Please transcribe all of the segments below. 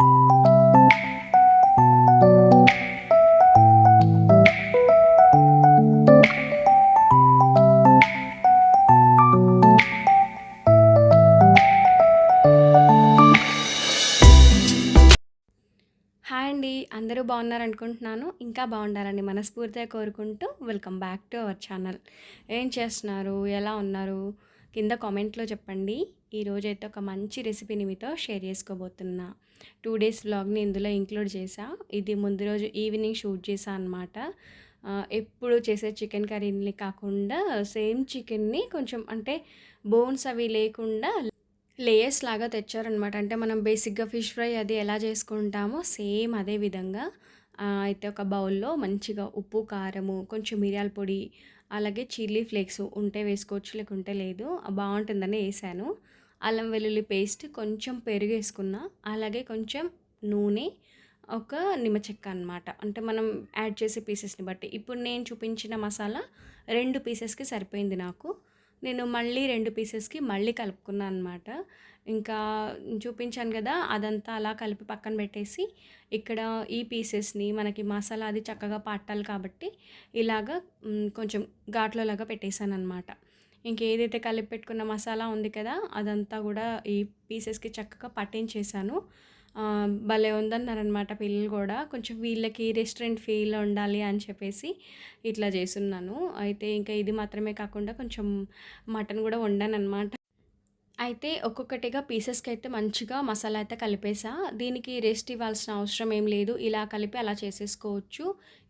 Hi అండి. అందరూ బాగున్నారనుకుంటున్నాను. ఇంకా బాగుండాలని మనస్ఫూర్తిగా కోరుకుంటూ welcome back to our channel. ఏం చేస్తున్నారు? ఎలా ఉన్నారు? కింద కామెంట్లో చెప్పండి. ఈరోజు అయితే ఒక మంచి రెసిపీని మీతో షేర్ చేసుకోబోతున్నా. టూ డేస్ వ్లాగ్ని ఇందులో ఇంక్లూడ్ చేశా. ఇది ముందు రోజు ఈవినింగ్ షూట్ చేసా అనమాట ఎప్పుడు చేసే చికెన్ కర్రీని కాకుండా సేమ్ చికెన్ని కొంచెం అంటే బోన్స్ అవి లేకుండా లేయర్స్ లాగా తెచ్చారనమాట అంటే మనం బేసిక్గా ఫిష్ ఫ్రై అది ఎలా చేసుకుంటామో సేమ్ అదే విధంగా అయితే ఒక బౌల్లో మంచిగా ఉప్పు కారము కొంచెం మిరియాల పొడి అలాగే చిల్లీ ఫ్లేక్స్ ఉంటే వేసుకోవచ్చు లేకుంటే లేదు. బాగుంటుందని వేసాను అల్లం వెల్లుల్లి పేస్ట్ కొంచెం పెరుగు వేసుకున్న అలాగే కొంచెం నూనె ఒక నిమ్మచెక్క అనమాట అంటే మనం యాడ్ చేసే పీసెస్ని బట్టి. ఇప్పుడు నేను చూపించిన మసాలా రెండు పీసెస్కి సరిపోయింది నాకు. నేను మళ్ళీ రెండు పీసెస్కి మళ్ళీ కలుపుకున్నాను అనమాట ఇంకా చూపించాను కదా అదంతా అలా కలిపి పక్కన పెట్టేసి ఇక్కడ ఈ పీసెస్ని మనకి మసాలా అది చక్కగా పట్టాలి కాబట్టి ఇలాగా కొంచెం ఘాట్లోలాగా పెట్టేశాను అనమాట ఇంకేదైతే కలిపి పెట్టుకున్న మసాలా ఉంది కదా అదంతా కూడా ఈ పీసెస్కి చక్కగా పట్టించేసాను భలే ఉందన్నారనమాట పిల్లలు కూడా. కొంచెం వీళ్ళకి రెస్టారెంట్ ఫీల్ ఉండాలి అని చెప్పేసి ఇట్లా చేస్తున్నాను. అయితే ఇంకా ఇది మాత్రమే కాకుండా కొంచెం మటన్ కూడా వండాను అయితే ఒక్కొక్కటిగా పీసెస్కి అయితే మంచిగా మసాలా అయితే కలిపేసా. దీనికి రెస్ట్ ఇవ్వాల్సిన అవసరం ఏం లేదు. ఇలా కలిపి అలా చేసేసుకోవచ్చు.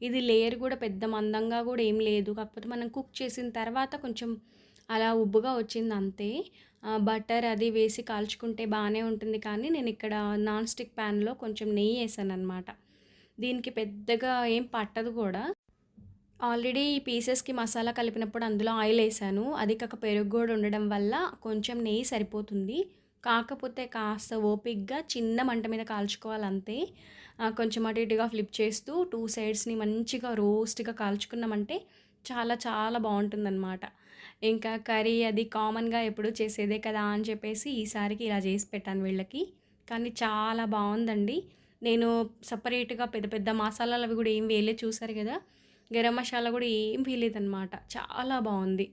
ఇది లేయర్ కూడా పెద్ద మందంగా కూడా ఏం లేదు. కాకపోతే మనం కుక్ చేసిన తర్వాత కొంచెం అలా ఉబ్బుగా వచ్చింది అంతే బటర్ అది వేసి కాల్చుకుంటే బాగానే ఉంటుంది కానీ నేను ఇక్కడ నాన్ స్టిక్ ప్యాన్లో కొంచెం నెయ్యి వేసాను అనమాట దీనికి పెద్దగా ఏం పట్టదు కూడా. ఆల్రెడీ ఈ పీసెస్కి మసాలా కలిపినప్పుడు అందులో ఆయిల్ వేసాను. అది కాక పెరుగు కూడా ఉండడం వల్ల కొంచెం నెయ్యి సరిపోతుంది. కాకపోతే కాస్త ఓపిక్గా చిన్న మంట మీద కాల్చుకోవాలి అంతే కొంచెం అటు ఇటుగా ఫ్లిప్ చేస్తూ టూ సైడ్స్ని మంచిగా రోస్ట్గా కాల్చుకున్నామంటే చాలా చాలా బాగుంటుందన్నమాట. ఇంకా కర్రీ అది కామన్గా ఎప్పుడు చేసేదే కదా అని చెప్పేసి ఈసారికి ఇలా చేసి పెట్టాను వీళ్ళకి. కానీ చాలా బాగుందండి. నేను సపరేట్గా పెద్ద పెద్ద మసాలాలు అవి కూడా ఏం వేయలే చూసారు కదా? గరం మసాలా కూడా ఏం వేయలేదన్నమాట. చాలా బాగుంది.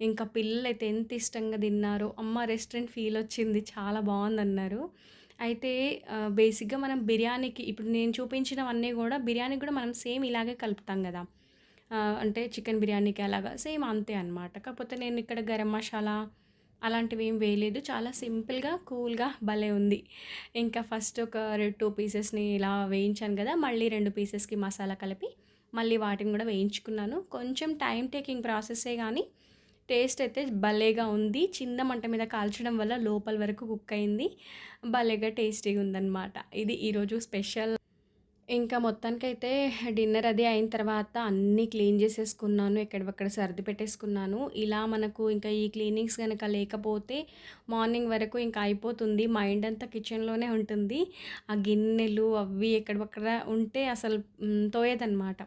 ఇంకా పిల్లలు అయితే ఎంత ఇష్టంగా తిన్నారో అమ్మ రెస్టారెంట్ ఫీల్ వచ్చింది. చాలా బాగుందన్నారు. అయితే బేసిక్గా మనం బిర్యానీకి ఇప్పుడు నేను చూపించినవన్నీ కూడా బిర్యానీ కూడా మనం సేమ్ ఇలాగే కలుపుతాం కదా? అంటే చికెన్ బిర్యానీకి అలాగా సేమ్ అంతే అనమాట కాకపోతే నేను ఇక్కడ గరం మసాలా అలాంటివి ఏం వేయలేదు. చాలా సింపుల్గా కూల్గా భలే ఉంది. ఇంకా ఫస్ట్ ఒక రెండు టూ పీసెస్ని ఇలా వేయించాను కదా మళ్ళీ రెండు పీసెస్కి మసాలా కలిపి మళ్ళీ వాటిని కూడా వేయించుకున్నాను. కొంచెం టైం టేకింగ్ ప్రాసెస్సే కానీ టేస్ట్ అయితే భలేగా ఉంది. చిన్న మంట మీద కాల్చడం వల్ల లోపల వరకు కుక్ అయింది. భలేగా టేస్టీగా ఉందన్నమాట. ఇది ఈరోజు స్పెషల్. ఇంకా మొత్తానికైతే డిన్నర్ అది అయిన తర్వాత అన్నీ క్లీన్ చేసేసుకున్నాను ఎక్కడక్కడ సర్ది పెట్టేసుకున్నాను. ఇలా మనకు ఇంకా ఈ క్లీనింగ్స్ కనుక లేకపోతే మార్నింగ్ వరకు ఇంకా అయిపోతుంది. మైండ్ అంతా కిచెన్లోనే ఉంటుంది. ఆ గిన్నెలు అవి ఎక్కడక్కడ ఉంటే అసలు తోయేదన్నమాట.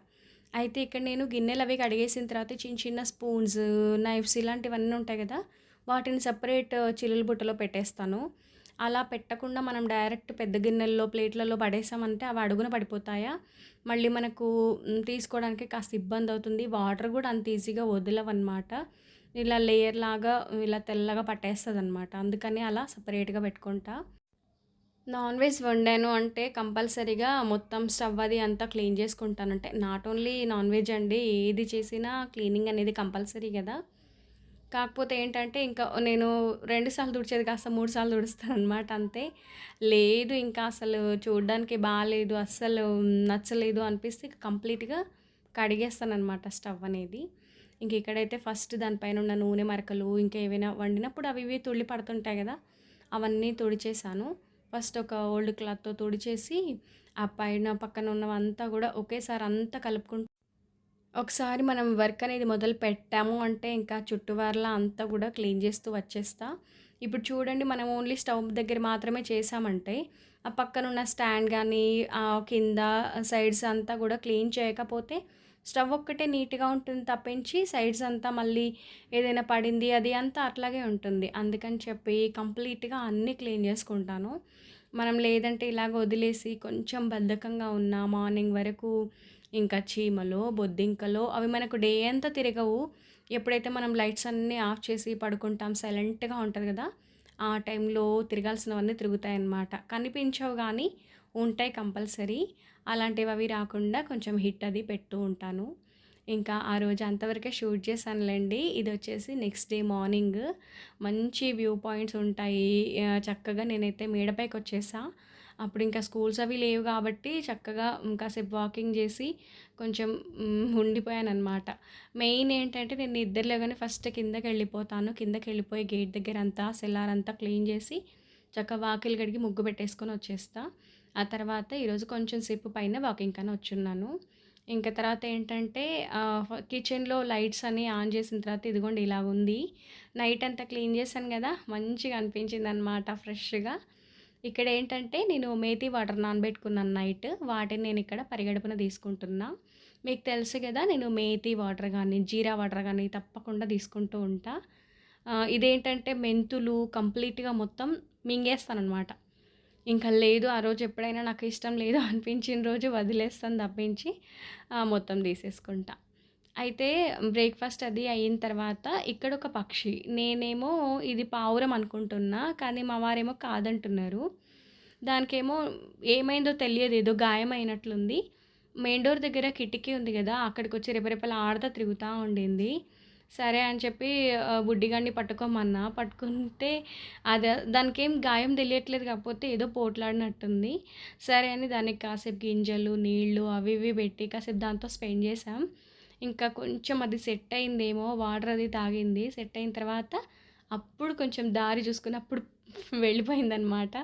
అయితే ఇక్కడ నేను గిన్నెలు అవి కడిగేసిన తర్వాత చిన్న చిన్న స్పూన్స్ నైఫ్స్ ఇలాంటివన్నీ ఉంటాయి కదా వాటిని సపరేట్ చిల్లుల బుట్టలో పెట్టేస్తాను. అలా పెట్టకుండా మనం డైరెక్ట్ పెద్ద గిన్నెల్లో ప్లేట్లలో పడేసామంటే అవి అడుగున పడిపోతాయా? మళ్ళీ మనకు తీసుకోవడానికి కాస్త ఇబ్బంది అవుతుంది. వాటర్ కూడా అంత ఈజీగా వదలవన్నమాట. ఇలా లేయర్ లాగా ఇలా తెల్లగా పట్టేస్తుంది అనమాట అందుకని అలా సపరేట్గా పెట్టుకుంటా. నాన్ వెజ్ వండాను అంటే కంపల్సరీగా మొత్తం స్టవ్ అది అంతా క్లీన్ చేసుకుంటాను. అంటే నాట్ ఓన్లీ నాన్ వెజ్ అండి ఏది చేసినా క్లీనింగ్ అనేది కంపల్సరీ కదా. కాకపోతే ఏంటంటే ఇంకా నేను రెండు సార్లు తుడిచేది కాస్త మూడు సార్లు తుడుస్తాను అనమాట అంతే. లేదు ఇంకా అసలు చూడడానికి బాగాలేదు అస్సలు నచ్చలేదు అనిపిస్తే కంప్లీట్గా కడిగేస్తాను అనమాట స్టవ్ అనేది. ఇంక ఇక్కడైతే ఫస్ట్ దానిపైన ఉన్న నూనె మరకలు ఇంకా ఏవైనా వండినప్పుడు అవి ఇవి తుళ్ళి పడుతుంటాయి కదా అవన్నీ తుడిచేసాను ఫస్ట్ ఒక ఓల్డ్ క్లాత్తో తుడిచేసి ఆ పైన పక్కన ఉన్నవంతా కూడా ఒకేసారి అంతా కలుపుకుంటూ ఒకసారి మనం వర్క్ అనేది మొదలు పెట్టాము అంటే ఇంకా చుట్టువారలా అంతా కూడా క్లీన్ చేస్తూ వచ్చేస్తా. ఇప్పుడు చూడండి మనం ఓన్లీ స్టవ్ దగ్గర మాత్రమే చేసామంటే ఆ పక్కనున్న స్టాండ్ కానీ ఆ కింద సైడ్స్ అంతా కూడా క్లీన్ చేయకపోతే స్టవ్ ఒక్కటే నీట్గా ఉంటుంది తప్పించి సైడ్స్ అంతా మళ్ళీ ఏదైనా పడింది అది అంతా అట్లాగే ఉంటుంది. అందుకని చెప్పి కంప్లీట్గా అన్నీ క్లీన్ చేసుకుంటాను. మనం లేదంటే ఇలాగ వదిలేసి కొంచెం బద్ధకంగా ఉన్న మార్నింగ్ వరకు ఇంకా చీమలో బొద్దింకలో అవి మనకు డే అంతా తిరగవు. ఎప్పుడైతే మనం లైట్స్ అన్నీ ఆఫ్ చేసి పడుకుంటాం సైలెంట్గా ఉంటుంది కదా ఆ టైంలో తిరగాల్సినవన్నీ తిరుగుతాయి అన్నమాట కనిపించవు కానీ ఉంటాయి కంపల్సరీ. అలాంటివి అవి రాకుండా కొంచెం హిట్ అది పెడుతూ ఉంటాను. ఇంకా ఆ రోజు అంతవరకే షూట్ చేశానులేండి. ఇది వచ్చేసి నెక్స్ట్ డే మార్నింగ్. మంచి వ్యూ పాయింట్స్ ఉంటాయి. చక్కగా నేనైతే మేడపైకి వచ్చేసా. అప్పుడు ఇంకా స్కూల్స్ అవి లేవు కాబట్టి చక్కగా కాసేపు వాకింగ్ చేసి కొంచెం ఉండిపోయాను అనమాట మెయిన్ ఏంటంటే నేను ఇద్దరు ఫస్ట్ కిందకి వెళ్ళిపోతాను. కిందకి వెళ్ళిపోయి గేట్ దగ్గర అంతా సెల్లార్ అంతా క్లీన్ చేసి చక్కగా వాకిలు గడికి ముగ్గు పెట్టేసుకొని వచ్చేస్తా. ఆ తర్వాత ఈరోజు కొంచెం సేపు పైన వాకింగ్ కానీ వచ్చున్నాను. ఇంకా తర్వాత ఏంటంటే కిచెన్లో లైట్స్ అని ఆన్ చేసిన తర్వాత ఇదిగోండి ఇలా ఉంది నైట్ అంతా క్లీన్ చేశాను కదా మంచిగా అనిపించింది అనమాట ఫ్రెష్గా. ఇక్కడ ఏంటంటే నేను మేతి వాటర్ నానబెట్టుకున్నాను నైట్. వాటిని నేను ఇక్కడ పరిగడుపున తీసుకుంటున్నా. మీకు తెలుసు కదా నేను మేతి వాటర్ కానీ జీరా వాటర్ కానీ తప్పకుండా తీసుకుంటూ ఉంటా. ఇదేంటంటే మెంతులు కంప్లీట్గా మొత్తం మింగేస్తాను అనమాట ఇంకా లేదు ఆ రోజు ఎప్పుడైనా నాకు ఇష్టం లేదు అనిపించిన రోజు వదిలేస్తాను తప్పించి మొత్తం తీసేసుకుంటా. అయితే బ్రేక్ఫాస్ట్ అది అయిన తర్వాత ఇక్కడ ఒక పక్షి. నేనేమో ఇది పావురం అనుకుంటున్నా కానీ మా వారేమో కాదంటున్నారు. దానికేమో ఏమైందో తెలియదు ఏదో గాయం అయినట్లుంది. మెయిన్ డోర్ దగ్గర కిటికీ ఉంది కదా అక్కడికి వచ్చి రెపరెపల ఆడతా తిరుగుతూ ఉండింది. సరే అని చెప్పి బుడ్డిగాడిని పట్టుకోమన్నా. పట్టుకుంటే అది దానికేం గాయం తెలియట్లేదు కాకపోతే ఏదో పోట్లాడినట్టుంది. సరే అని దానికి కాసేపు గింజలు నీళ్ళు అవి ఇవి పెట్టి కాసేపు దాంతో స్పెండ్ చేసాం ఇంకా కొంచెం అది సెట్ అయిందేమో వాటర్ అది తాగింది. సెట్ అయిన తర్వాత అప్పుడు కొంచెం దారి చూసుకుని అప్పుడు వెళ్ళిపోయిందనమాట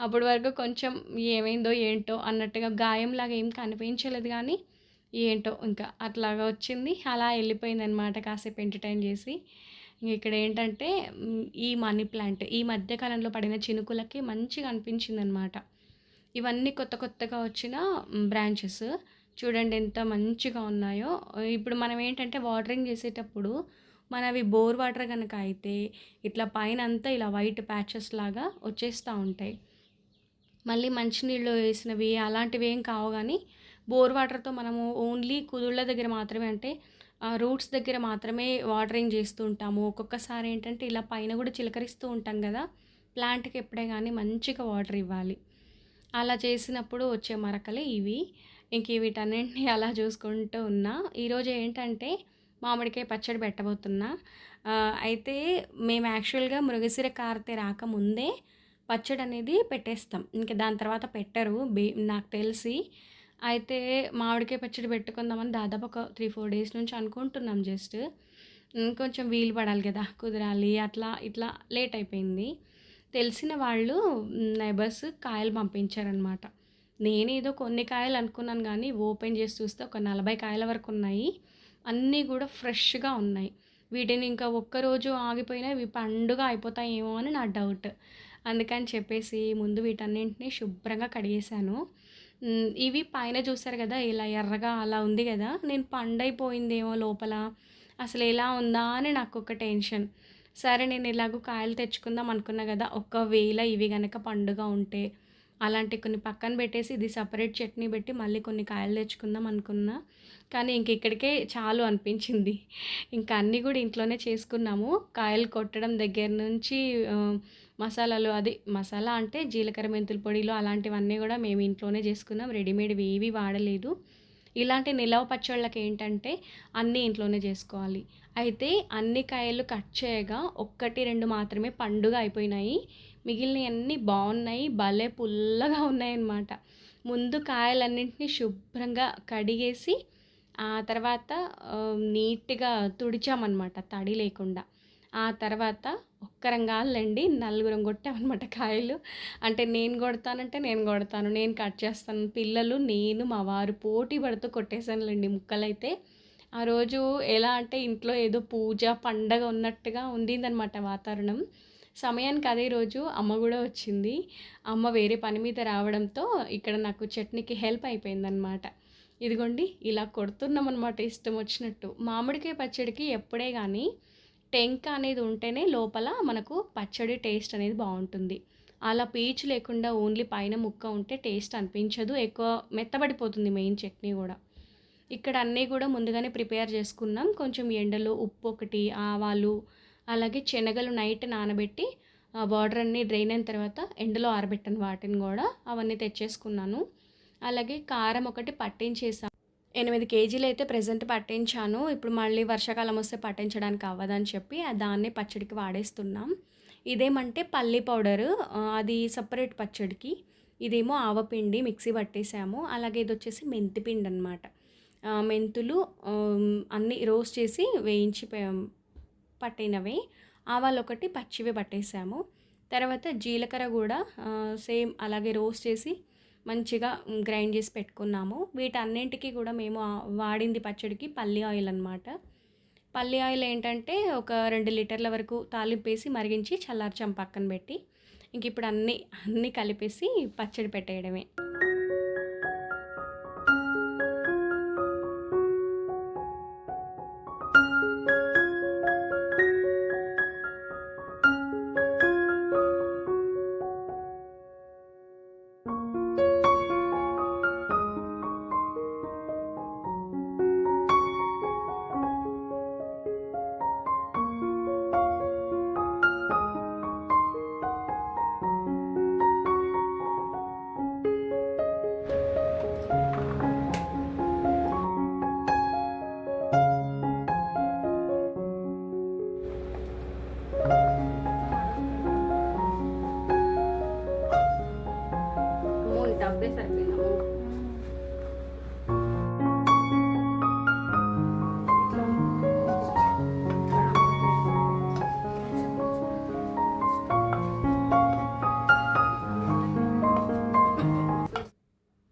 అప్పటి వరకు కొంచెం ఏమైందో ఏంటో అన్నట్టుగా గాయంలాగా ఏం కనిపించలేదు కానీ ఏంటో ఇంకా అట్లాగా వచ్చింది. అలా వెళ్ళిపోయిందనమాట కాసేపు ఎంటర్టైన్ చేసి. ఇక్కడ ఏంటంటే ఈ మనీ ప్లాంట్ ఈ మధ్యకాలంలో పడిన చినుకులకి మంచిగా అనిపించింది అనమాట ఇవన్నీ కొత్త కొత్తగా వచ్చిన బ్రాంచెస్ చూడండి ఎంత మంచిగా ఉన్నాయో. ఇప్పుడు మనం ఏంటంటే వాటరింగ్ చేసేటప్పుడు మనవి బోర్ వాటర్ కనుక అయితే ఇట్లా పైన అంతా ఇలా వైట్ ప్యాచెస్ లాగా వచ్చేస్తూ ఉంటాయి. మళ్ళీ మంచినీళ్ళు వేసినవి అలాంటివి ఏం కావు కానీ బోర్ వాటర్తో మనము ఓన్లీ కుదుళ్ళ దగ్గర మాత్రమే అంటే రూట్స్ దగ్గర మాత్రమే వాటరింగ్ చేస్తూ ఉంటాము. ఒక్కొక్కసారి ఏంటంటే ఇలా పైన కూడా చిలకరిస్తూ ఉంటాం కదా ప్లాంట్కి ఎప్పుడే కానీ మంచిగా వాటర్ ఇవ్వాలి. అలా చేసినప్పుడు వచ్చే మరకలే ఇవి. ఇంక వీటన్నింటినీ అలా చూసుకుంటూ ఉన్నా. ఈరోజు ఏంటంటే మామిడికాయ పచ్చడి పెట్టబోతున్నా. అయితే మేము యాక్చువల్గా మృగశిర కార్తె రాకముందే పచ్చడి అనేది పెట్టేస్తాం. ఇంకా దాని తర్వాత పెట్టరు బే నాకు తెలిసి. అయితే మామిడికాయ పచ్చడి పెట్టుకుందామని దాదాపు ఒక త్రీ ఫోర్ డేస్ నుంచి అనుకుంటున్నాం జస్ట్. కొంచెం వీలు పడాలి కదా కుదరాలి అట్లా ఇట్లా లేట్ అయిపోయింది. తెలిసిన వాళ్ళు నైబర్స్ కాయలు పంపించారనమాట నేనేదో కొన్ని కాయలు అనుకున్నాను కానీ ఓపెన్ చేసి చూస్తే ఒక నలభై కాయల వరకు ఉన్నాయి. అన్నీ కూడా ఫ్రెష్గా ఉన్నాయి. వీటిని ఇంకా ఒక్కరోజు ఆగిపోయినా ఇవి పండుగ అయిపోతాయేమో అని నా డౌట్. అందుకని చెప్పేసి ముందు వీటన్నింటినీ శుభ్రంగా కడిగేశాను. ఇవి పైన చూసారు కదా ఇలా ఎర్రగా అలా ఉంది కదా నేను పండైపోయిందేమో లోపల. అసలు ఎలా ఉందా అని నాకు ఒక టెన్షన్. సరే నేను ఇలాగో కాయలు తెచ్చుకుందాం అనుకున్నా కదా ఒకవేళ ఇవి కనుక పండుగ ఉంటే. అలాంటి కొన్ని పక్కన పెట్టేసి ఇది సపరేట్ చట్నీ పెట్టి మళ్ళీ కొన్ని కాయలు తెచ్చుకుందాం అనుకున్నా. కానీ ఇంక ఇక్కడికే చాలు అనిపించింది. ఇంకా అన్నీ కూడా ఇంట్లోనే చేసుకున్నాము. కాయలు కొట్టడం దగ్గర నుంచి మసాలాలు అది మసాలా అంటే జీలకర్ర మెంతుల పొడిలో అలాంటివన్నీ కూడా మేము ఇంట్లోనే చేసుకున్నాం. రెడీమేడ్ ఏవి వాడలేదు. ఇలాంటి నిలవ పచ్చళ్ళకి ఏంటంటే అన్నీ ఇంట్లోనే చేసుకోవాలి. అయితే అన్ని కాయలు కట్ చేయగా ఒక్కటి రెండు మాత్రమే పండుగ అయిపోయినాయి. మిగిలినవన్నీ బాగున్నాయి. భలే పుల్లగా ఉన్నాయన్నమాట. ముందు కాయలన్నింటినీ శుభ్రంగా కడిగేసి ఆ తర్వాత నీట్గా తుడిచామన్నమాట తడి లేకుండా. ఆ తర్వాత ఒక్కరం కాదులేండి నలుగురం కొట్టామన్నమాట కాయలు. అంటే నేను కొడతానంటే నేను కొడతాను నేను కట్ చేస్తాను. పిల్లలు నేను మా వారు పోటీ పడుతూ కొట్టేశానులేండి ముక్కలైతే. ఆ రోజు ఎలా అంటే ఇంట్లో ఏదో పూజ పండగ ఉన్నట్టుగా ఉండిందనమాట వాతావరణం. సమయానికి అదే రోజు అమ్మ కూడా వచ్చింది. అమ్మ వేరే పని మీద రావడంతో ఇక్కడ నాకు చట్నీకి హెల్ప్ అయిపోయిందనమాట ఇదిగోండి ఇలా కొడుతున్నాం అనమాట ఇష్టం వచ్చినట్టు. మామిడికాయ పచ్చడికి ఎప్పుడే కానీ టెంక అనేది ఉంటేనే లోపల మనకు పచ్చడి టేస్ట్ అనేది బాగుంటుంది. అలా పీచు లేకుండా ఓన్లీ పైన ముక్క ఉంటే టేస్ట్ అనిపించదు. ఎక్కువ మెత్తబడిపోతుంది మెయిన్ చట్నీ కూడా. ఇక్కడ అన్నీ కూడా ముందుగానే ప్రిపేర్ చేసుకున్నాం. కొంచెం ఎండలో ఉప్పు ఒకటి ఆవాలు అలాగే శనగలు నైట్ నానబెట్టి వాటర్ అన్నీ డ్రైన్ అయిన తర్వాత ఎండలో ఆరబెట్టాను వాటిని కూడా. అవన్నీ తెచ్చేసుకున్నాను. అలాగే కారం ఒకటి పట్టించేసాను. ఎనిమిది కేజీలు అయితే ప్రజెంట్ పట్టించాను. ఇప్పుడు మళ్ళీ వర్షాకాలం వస్తే పట్టించడానికి అవ్వదని చెప్పి దాన్ని పచ్చడికి వాడేస్తున్నాం. ఇదేమంటే పల్లి పౌడరు అది సపరేట్ పచ్చడికి. ఇదేమో ఆవపిండి మిక్సీ పట్టేసాము. అలాగే ఇది వచ్చేసి మెంతిపిండి అనమాట మెంతులు అన్నీ రోస్ట్ చేసి వేయించి పట్టినవి. ఆవాలు ఒకటి పచ్చివి పట్టేసాము. తర్వాత జీలకర్ర కూడా సేమ్ అలాగే రోస్ట్ చేసి మంచిగా గ్రైండ్ చేసి పెట్టుకున్నాము. వీటన్నింటికి కూడా మేము వాడింది పచ్చడికి పల్లి ఆయిల్ అనమాట పల్లి ఆయిల్ ఏంటంటే ఒక రెండు లీటర్ల వరకు తాలింపేసి మరిగించి చల్లార్చాం పక్కన పెట్టి. ఇంక ఇప్పుడు అన్నీ అన్నీ కలిపేసి పచ్చడి పెట్టేయడమే.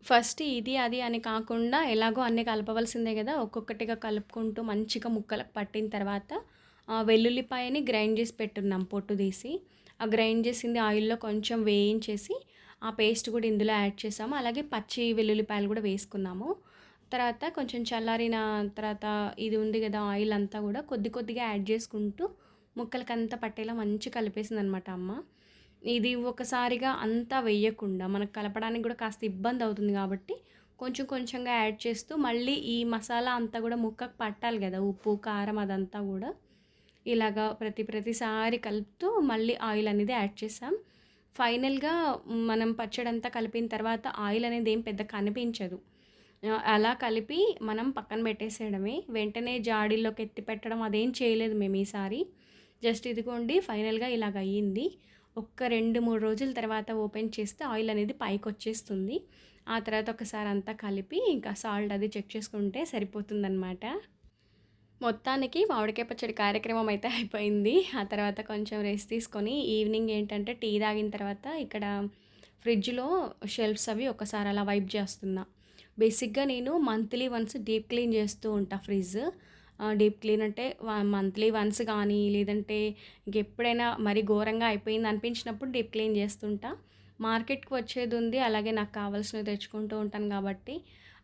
ఫస్ట్ ఇది అది అని కాకుండా ఎలాగో అన్నీ కలపవలసిందే కదా. ఒక్కొక్కటిగా కలుపుకుంటూ మంచిగా ముక్కలకు పట్టిన తర్వాత వెల్లుల్లిపాయని గ్రైండ్ చేసి పెట్టున్నాం పొట్టు తీసి. ఆ గ్రైండ్ చేసింది ఆయిల్లో కొంచెం వేయించేసి ఆ పేస్ట్ కూడా ఇందులో యాడ్ చేసాము. అలాగే పచ్చి వెల్లుల్లిపాయలు కూడా వేసుకున్నాము. తర్వాత కొంచెం చల్లారిన తర్వాత ఇది ఉంది కదా ఆయిల్ అంతా కూడా కొద్ది కొద్దిగా యాడ్ చేసుకుంటూ ముక్కలకంతా పట్టేలా మంచి కలిపేసింది అనమాట అమ్మ. ఇది ఒకసారిగా అంతా వేయకుండా మనకు కలపడానికి కూడా కాస్త ఇబ్బంది అవుతుంది కాబట్టి కొంచెం కొంచెంగా యాడ్ చేస్తూ మళ్ళీ ఈ మసాలా అంతా కూడా ముక్కకు పట్టాలి కదా ఉప్పు కారం అదంతా కూడా. ఇలాగా ప్రతి ప్రతిసారి కలుపుతూ మళ్ళీ ఆయిల్ అనేది యాడ్ చేసాం. ఫైనల్గా మనం పచ్చడి అంతా కలిపిన తర్వాత ఆయిల్ అనేది ఏం పెద్ద కనిపించదు. అలా కలిపి మనం పక్కన పెట్టేసేయడమే. వెంటనే జాడీలోకి ఎత్తి పెట్టడం అదేం చేయలేదు మేము ఈసారి. జస్ట్ ఇదిగోండి ఫైనల్గా ఇలాగ అయ్యింది. ఒక్క రెండు మూడు రోజుల తర్వాత ఓపెన్ చేస్తే ఆయిల్ అనేది పైకి వచ్చేస్తుంది. ఆ తర్వాత ఒకసారి అంతా కలిపి ఇంకా సాల్ట్ అది చెక్ చేసుకుంటే సరిపోతుందన్నమాట. మొత్తానికి మామిడికాయ పచ్చడి కార్యక్రమం అయితే అయిపోయింది. ఆ తర్వాత కొంచెం రెస్ట్ తీసుకొని ఈవినింగ్ ఏంటంటే టీ తాగిన తర్వాత ఇక్కడ ఫ్రిడ్జ్లో షెల్ఫ్స్ అవి ఒకసారి అలా వైప్ చేస్తున్నా. బేసిక్గా నేను మంత్లీ వన్స్ డీప్ క్లీన్ చేస్తూ ఉంటా ఫ్రిడ్జ్ డీప్ క్లీన్ అంటే మంత్లీ వన్స్ కానీ లేదంటే ఇంకెప్పుడైనా మరీ ఘోరంగా అయిపోయింది అనిపించినప్పుడు డీప్ క్లీన్ చేస్తుంటా. మార్కెట్కి వచ్చేది ఉంది అలాగే నాకు కావాల్సినవి తెచ్చుకుంటూ ఉంటాను కాబట్టి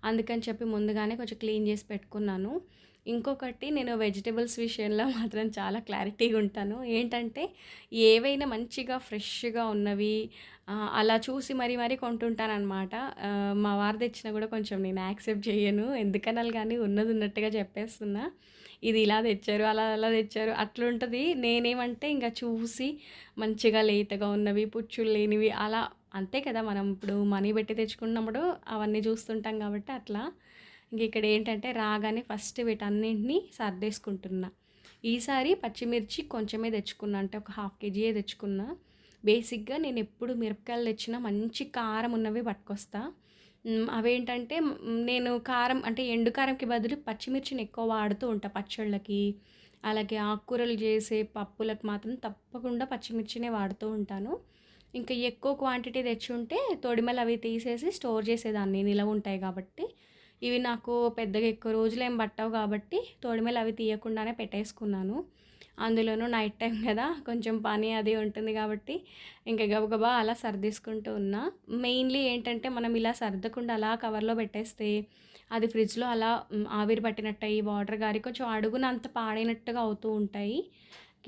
అందుకని చెప్పి ముందుగానే కొంచెం క్లీన్ చేసి పెట్టుకున్నాను. ఇంకొకటి నేను వెజిటేబుల్స్ విషయంలో మాత్రం చాలా క్లారిటీగా ఉంటాను. ఏంటంటే ఏవైనా మంచిగా ఫ్రెష్గా ఉన్నవి అలా చూసి మరీ మరీ కొంటుంటానమాట మా వారు తెచ్చినా కూడా కొంచెం నేను యాక్సెప్ట్ చేయను. ఎందుకనాలి కానీ ఉన్నది ఉన్నట్టుగా చెప్పేస్తున్నా. ఇది ఇలా తెచ్చారు అలా అలా తెచ్చారు అట్లుంటుంది. నేనేమంటే ఇంకా చూసి మంచిగా లేతగా ఉన్నవి పుచ్చులు లేనివి అలా అంతే కదా మనం ఇప్పుడు మనీ పెట్టి తెచ్చుకున్నప్పుడు అవన్నీ చూస్తుంటాం కాబట్టి అట్లా. ఇంక ఇక్కడ ఏంటంటే రాగానే ఫస్ట్ వీటన్నింటినీ సర్దేసుకుంటున్నా. ఈసారి పచ్చిమిర్చి కొంచెమే తెచ్చుకున్నా అంటే ఒక హాఫ్ కేజీయే తెచ్చుకున్నా. బేసిక్గా నేను ఎప్పుడు మిరపకాయలు తెచ్చినా మంచి కారం ఉన్నవి పట్టుకొస్తా. అవేంటంటే నేను కారం అంటే ఎండు కారంకి బదులు పచ్చిమిర్చిని ఎక్కువ వాడుతూ ఉంటా పచ్చళ్ళకి. అలాగే ఆకుకూరలు చేసే పప్పులకు మాత్రం తప్పకుండా పచ్చిమిర్చినే వాడుతూ ఉంటాను. ఇంకా ఎక్కువ క్వాంటిటీ తెచ్చి ఉంటే తొడిమలు అవి తీసేసి స్టోర్ చేసేదాన్ని నిలవ ఉంటాయి కాబట్టి. ఇవి నాకు పెద్దగా ఎక్కువ రోజులు ఏం పట్టవు కాబట్టి తోడిమేలు అవి తీయకుండానే పెట్టేసుకున్నాను. అందులోనూ నైట్ టైం కదా కొంచెం పని అది ఉంటుంది కాబట్టి ఇంకా గబగబా అలా సర్దేసుకుంటూ ఉన్నా. మెయిన్లీ ఏంటంటే మనం ఇలా సర్దకుండా అలా కవర్లో పెట్టేస్తే అది ఫ్రిడ్జ్లో అలా ఆవిరి పట్టినట్టు అయ్యి వాటర్ గారి కొంచెం అడుగున అంత పాడైనట్టుగా అవుతూ ఉంటాయి.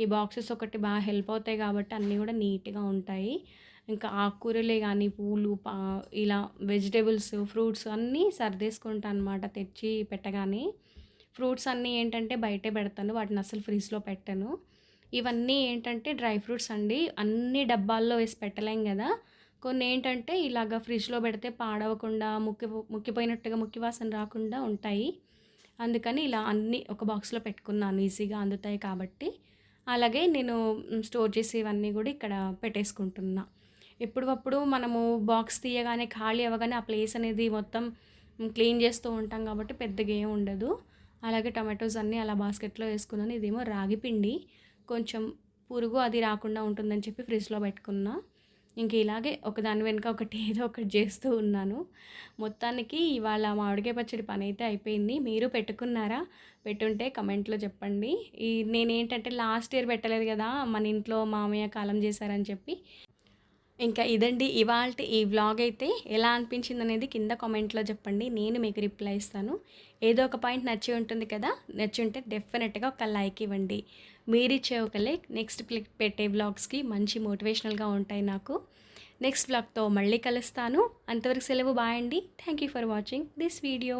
ఈ బాక్సెస్ ఒకటి బాగా హెల్ప్ అవుతాయి కాబట్టి అన్నీ కూడా నీట్గా ఉంటాయి. ఇంకా ఆకుకూరలే కానీ పూలు పా ఇలా వెజిటేబుల్స్ ఫ్రూట్స్ అన్నీ సర్దేసుకుంటాను అనమాట తెచ్చి పెట్టగానే. ఫ్రూట్స్ అన్నీ ఏంటంటే బయటే పెడతాను వాటిని అసలు ఫ్రిడ్జ్లో పెట్టను. ఇవన్నీ ఏంటంటే డ్రై ఫ్రూట్స్ అండి అన్ని డబ్బాల్లో వేసి పెట్టలేం కదా కొన్ని ఏంటంటే ఇలాగ ఫ్రిడ్జ్లో పెడితే పాడవకుండా ముక్కి ముక్కిపోయినట్టుగా ముక్కి వాసన రాకుండా ఉంటాయి. అందుకని ఇలా అన్నీ ఒక బాక్స్లో పెట్టుకున్నాను ఈజీగా అందుతాయి కాబట్టి. అలాగే నేను స్టోర్ చేసేవన్నీ కూడా ఇక్కడ పెట్టేసుకుంటున్నా. ఎప్పుడప్పుడు మనము బాక్స్ తీయగానే ఖాళీ అవ్వగానే ఆ ప్లేస్ అనేది మొత్తం క్లీన్ చేస్తూ ఉంటాం కాబట్టి పెద్దగా ఏం ఉండదు. అలాగే టమాటోస్ అన్నీ అలా బాస్కెట్లో వేసుకున్నాను. ఇదేమో రాగి పిండి. కొంచెం పురుగు అది రాకుండా ఉంటుందని చెప్పి ఫ్రిడ్జ్లో పెట్టుకున్నా. ఇంక ఇలాగే ఒకదాని వెనుక ఒకటి ఏదో ఒకటి చేస్తూ ఉన్నాను. మొత్తానికి ఇవాళ మామిడికాయ పచ్చడి పని అయితే అయిపోయింది. మీరు పెట్టుకున్నారా? పెట్టుంటే కమెంట్లో చెప్పండి. ఈ నేనేంటంటే లాస్ట్ ఇయర్ పెట్టలేదు కదా మన ఇంట్లో మామయ్య కాలం చేశారని చెప్పి. ఇంకా ఇదండి ఇవాళ ఈ వ్లాగ్ అయితే ఎలా అనిపించింది అనేది కింద కామెంట్లో చెప్పండి. నేను మీకు రిప్లై ఇస్తాను. ఏదో ఒక పాయింట్ నచ్చి ఉంటుంది కదా నచ్చి ఉంటే డెఫినెట్గా ఒక లైక్ ఇవ్వండి. మీరిచ్చే ఒక లైక్ నెక్స్ట్ పెట్టే వ్లాగ్స్కి మంచి మోటివేషనల్గా ఉంటాయి నాకు. నెక్స్ట్ వ్లాగ్తో మళ్ళీ కలుస్తాను. అంతవరకు సెలవు బాయండి thank you for watching this video